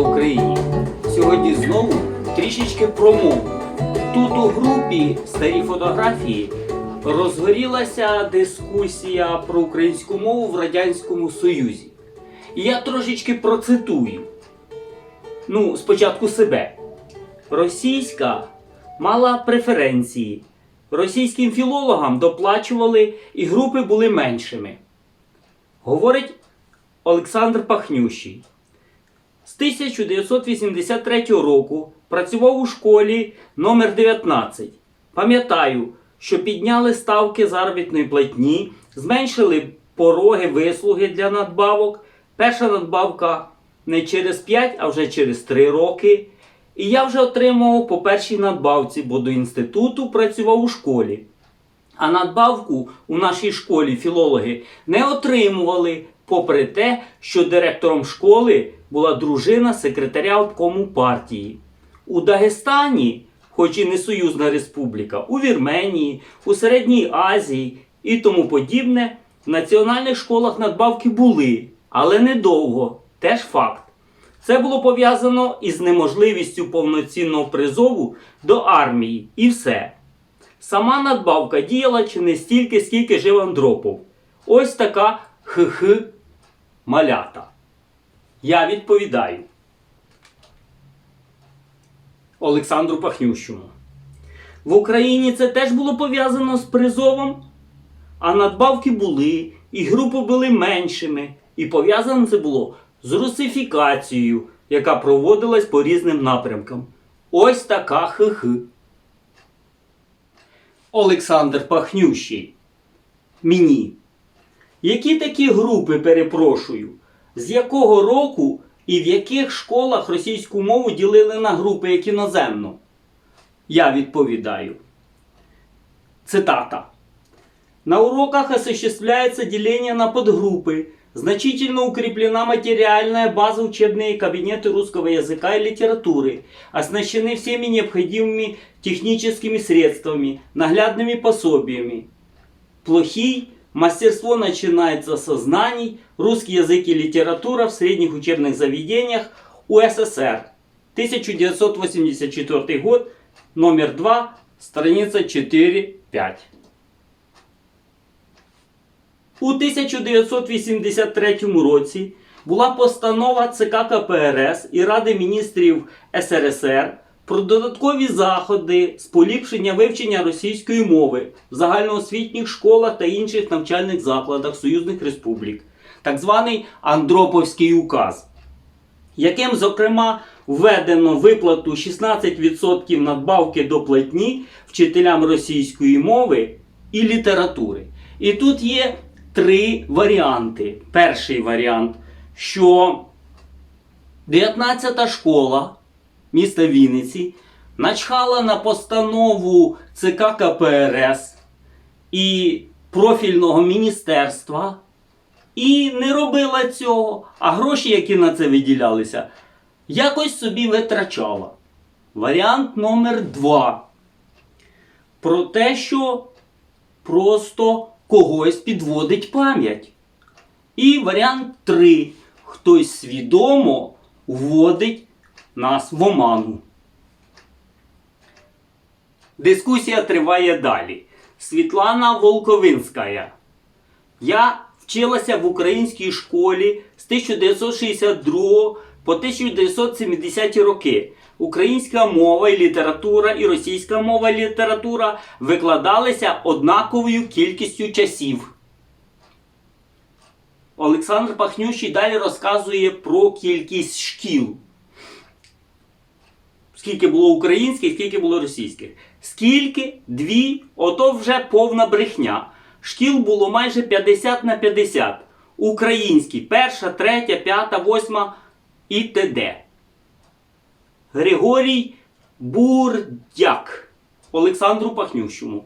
Україні! Сьогодні знову трішечки про мову. Тут у групі старі фотографії розгорілася дискусія про українську мову в Радянському Союзі. І я трошечки процитую. Ну, спочатку себе. Російська мала преференції. Російським філологам доплачували і групи були меншими. Говорить Олександр Пахнющий. З 1983 року працював у школі номер 19. Пам'ятаю, що підняли ставки заробітної платні, зменшили пороги вислуги для надбавок. Перша надбавка не через 5, а вже через 3 роки. І я вже отримував по першій надбавці, бо до інституту працював у школі. А надбавку у нашій школі філологи не отримували, попри те, що директором школи була дружина секретаря обкому партії. У Дагестані, хоч і не союзна республіка, у Вірменії, у Середній Азії і тому подібне, в національних школах надбавки були, але недовго, теж факт. Це було пов'язано із неможливістю повноцінного призову до армії і все. Сама надбавка діяла чи не стільки, скільки жив Андропов. Ось така хх малята. Я відповідаю Олександру Пахнющому. В Україні це теж було пов'язано з призовом, а надбавки були, і групи були меншими. І пов'язано це було з русифікацією, яка проводилась по різним напрямкам. Ось така хх. Олександр Пахнющий. Мені. Які такі групи, перепрошую? З якого року і в яких школах російську мову ділили на групи як іноземну? Я відповідаю. Цитата. На уроках осуществляется деление на подгруппы. Значительно укреплена материальная база учебные кабинеты русского языка и литературы. Оснащены всеми необходимыми техническими средствами, наглядными пособиями. Плохий мастерство начинается со знаний, русский язык и литература в средних учебных заведениях УССР. 1984 год, номер 2, страница 4-5. У 1983 році була постанова ЦК КПРС і Ради міністрів СРСР про додаткові заходи з поліпшення вивчення російської мови в загальноосвітніх школах та інших навчальних закладах союзних республік, так званий Андроповський указ, яким, зокрема, введено виплату 16% надбавки до платні вчителям російської мови і літератури. І тут є три варіанти. Перший варіант, що 19-та школа міста Вінниці начхала на постанову ЦК КПРС і профільного міністерства і не робила цього, а гроші, які на це виділялися, якось собі витрачала. Варіант номер два. Про те, що просто когось підводить пам'ять. І варіант 3. Хтось свідомо вводить нас в оману. Дискусія триває далі. Світлана Волковинська. Я вчилася в українській школі з 1962 по 1970 роки. Українська мова і література і російська мова і література викладалися однаковою кількістю часів. Олександр Пахнющий далі розказує про кількість шкіл. Скільки було українських, скільки було російських. Скільки? Дві, ото вже повна брехня. Шкіл було майже 50 на 50. Українські перша, третя, п'ята, восьма і т.д. Григорій Бурдяк Олександру Пахнющому.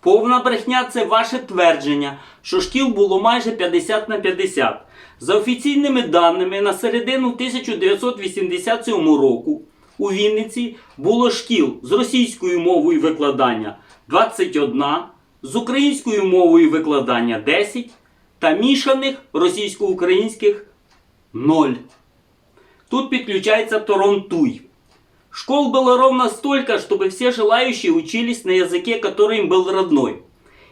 Повна брехня це ваше твердження, що шкіл було майже 50 на 50. За офіційними даними, на середину 1987 року у Вінниці було шкіл з російською мовою викладання 21, з українською мовою викладання 10 та мішаних російсько-українських 0. Тут подключается Торонтуй. Школ было ровно столько, чтобы все желающие учились на языке, который им был родной.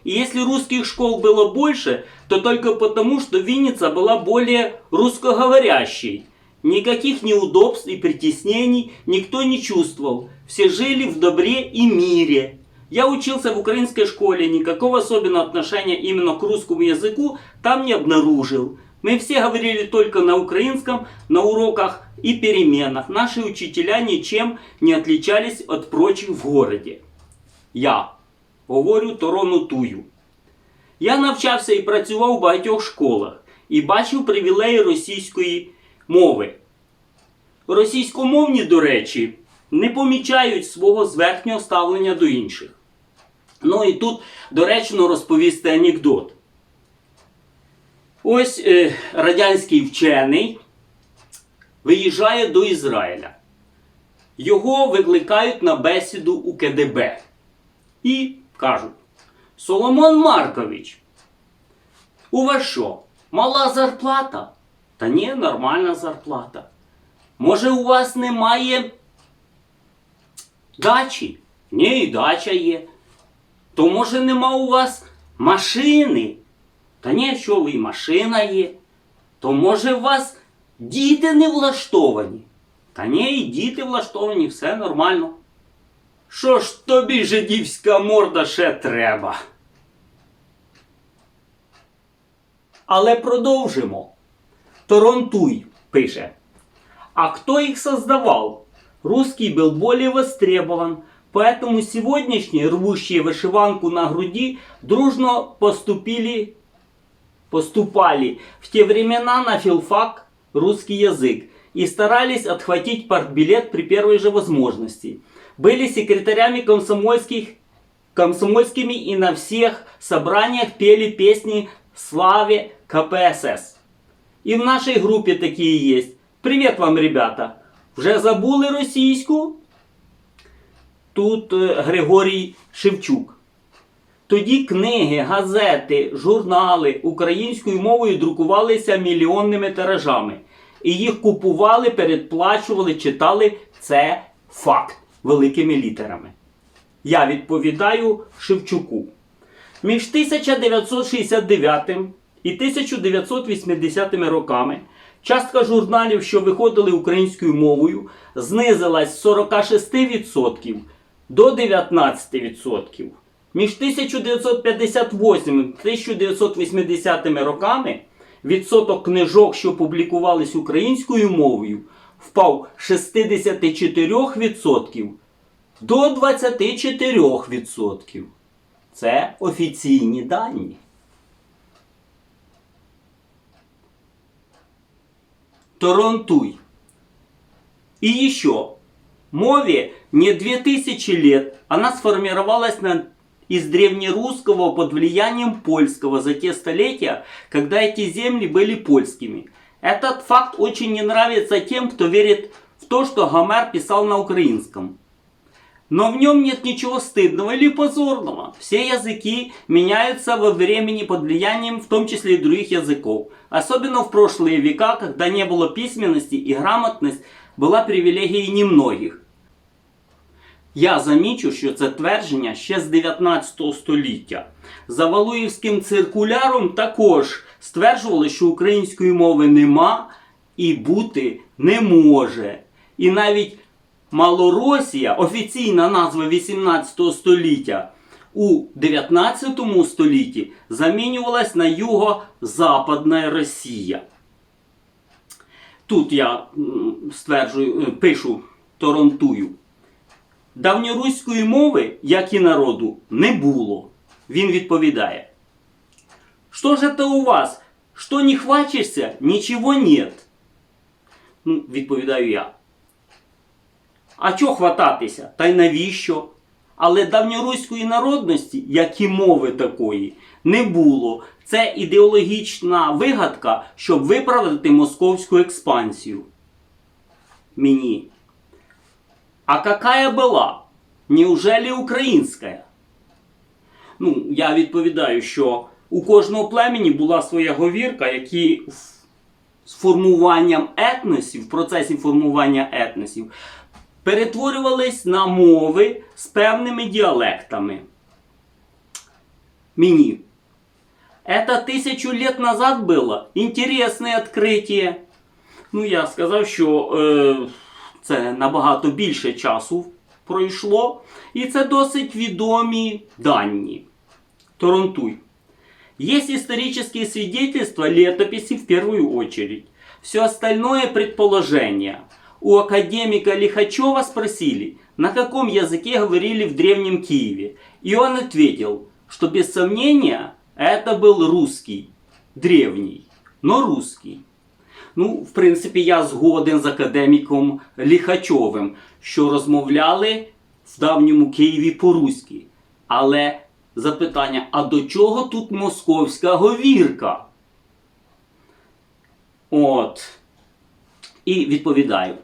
И если русских школ было больше, то только потому, что Винница была более русскоговорящей. Никаких неудобств и притеснений никто не чувствовал. Все жили в добре и мире. Я учился в украинской школе, никакого особенного отношения именно к русскому языку там не обнаружил. Мы все говорили только на украинском, на уроках и переменах. Наши учителя ничем не отличались от прочих в городі. Я говорю Торону Тую. Я навчався і працював у багатьох школах і бачив привілеї російської мови. Російськомовні, до речі, не помічають свого зверхнього ставлення до інших. Ну і тут доречно розповісти анекдот. Ось е, радянський вчений виїжджає до Ізраїля. Його викликають на бесіду у КДБ. І кажуть: Соломон Маркович, у вас що, мала зарплата? Та ні, нормальна зарплата. Може, у вас немає дачі? Ні, і дача є. То може нема у вас машини? Та ні, що ви, і машина є. То може у вас діти не влаштовані? Та ні, і діти влаштовані, все нормально. Що ж тобі, жидівська морда, ще треба? Але продовжимо. Торонтуй пише. А кто их создавал? Русский был более востребован, поэтому сегодняшние, рвущие вышиванку на груди, дружно поступили, поступали в те времена на филфак русский язык и старались отхватить партбилет при первой же возможности. Были секретарями комсомольских, комсомольскими и на всех собраниях пели песни славе КПСС. І в нашій групі такі є. Привіт вам, ребята! Вже забули російську? Тут е, Григорій Шевчук. Тоді книги, газети, журнали українською мовою друкувалися мільйонними тиражами. І їх купували, передплачували, читали. Це факт великими літерами. Я відповідаю Шевчуку. Між 1969 і 1980 роками частка журналів, що виходили українською мовою, знизилась з 46% до 19%. Між 1958 і 1980 роками відсоток книжок, що публікувались українською мовою, впав з 64% до 24%. Це офіційні дані. Торонтуй. И еще. Мове не 2000 лет. Она сформировалась на, из древнерусского под влиянием польского за те столетия, когда эти земли были польскими. Этот факт очень не нравится тем, кто верит в то, что Гомер писал на украинском. Но в нем нет ничего стыдного или позорного. Все языки меняются во времени под влиянием в том числе и других языков. Особенно в прошлые века, когда не было письменности и грамотность була привілегією немногих. Я замічу, що це твердження ще з 19 століття. За Валуївським циркуляром також стверджували, що української мови нема і бути не може. І навіть Малоросія, офіційна назва 18 століття, у 19 столітті замінювалась на Юго-Западна Росія. Тут я стверджую, е, пишу, торонтую. Давньоруської мови, як і народу, не було. Він відповідає. Что же это у вас? Что не хвачишься? Ничего нет. Ну, відповідаю я. А чого хвататися? Та й навіщо? Але давньоруської народності, як і мови такої, не було. Це ідеологічна вигадка, щоб виправдати московську експансію. Мені. А какая була? Неужели українська? Ну, я відповідаю, що у кожного племені була своя говірка, які з формуванням етносів, в процесі формування етносів, перетворювались на мови з певними діалектами. Мені. Это тисячу лет назад было. Интересное открытие. Ну, я сказав, що е, це набагато більше часу пройшло. І це досить відомі дані. Торонтуй. Есть исторические свидетельства, летописи в первую очередь. Все остальное предположение. У академика Лихачева спросили, на каком языке говорили в Древнем Киеве. И он ответил, что без сомнения это был русский, древний, но русский. Ну, в принципі, я згоден з академіком Ліхачовим, що розмовляли в давньому Києві по-руськи. Але запитання: а до чого тут московська говірка? От. І відповідаю: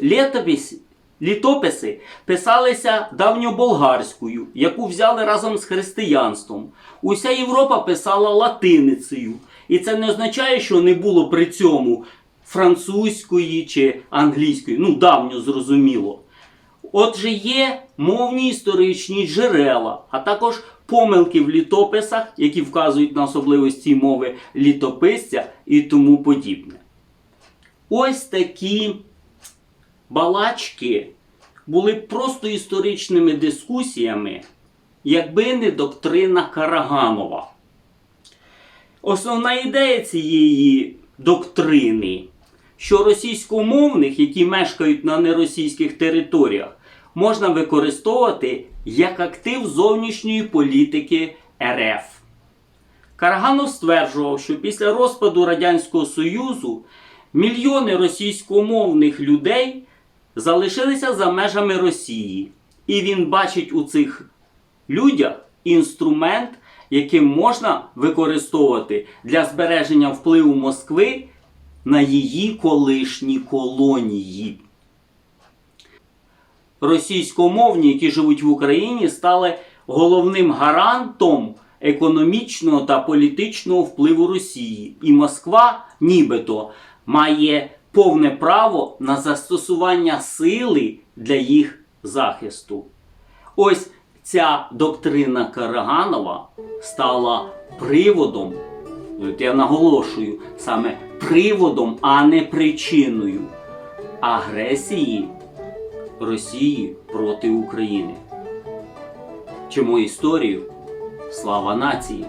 Літопис, літописи писалися давньоболгарською, яку взяли разом з християнством. Уся Європа писала латиницею. І це не означає, що не було при цьому французької чи англійської. Ну, давньо зрозуміло. Отже, є мовні історичні джерела, а також помилки в літописах, які вказують на особливості мови літописця і тому подібне. Ось такі балачки були б просто історичними дискусіями, якби не доктрина Караганова. Основна ідея цієї доктрини, що російськомовних, які мешкають на неросійських територіях, можна використовувати як актив зовнішньої політики РФ. Караганов стверджував, що після розпаду Радянського Союзу мільйони російськомовних людей залишилися за межами Росії, і він бачить у цих людях інструмент, яким можна використовувати для збереження впливу Москви на її колишні колонії. Російськомовні, які живуть в Україні, стали головним гарантом економічного та політичного впливу Росії. І Москва, нібито, має повне право на застосування сили для їх захисту. Ось ця доктрина Караганова стала приводом, я наголошую, саме приводом, а не причиною агресії Росії проти України. Чому історію? Слава нації!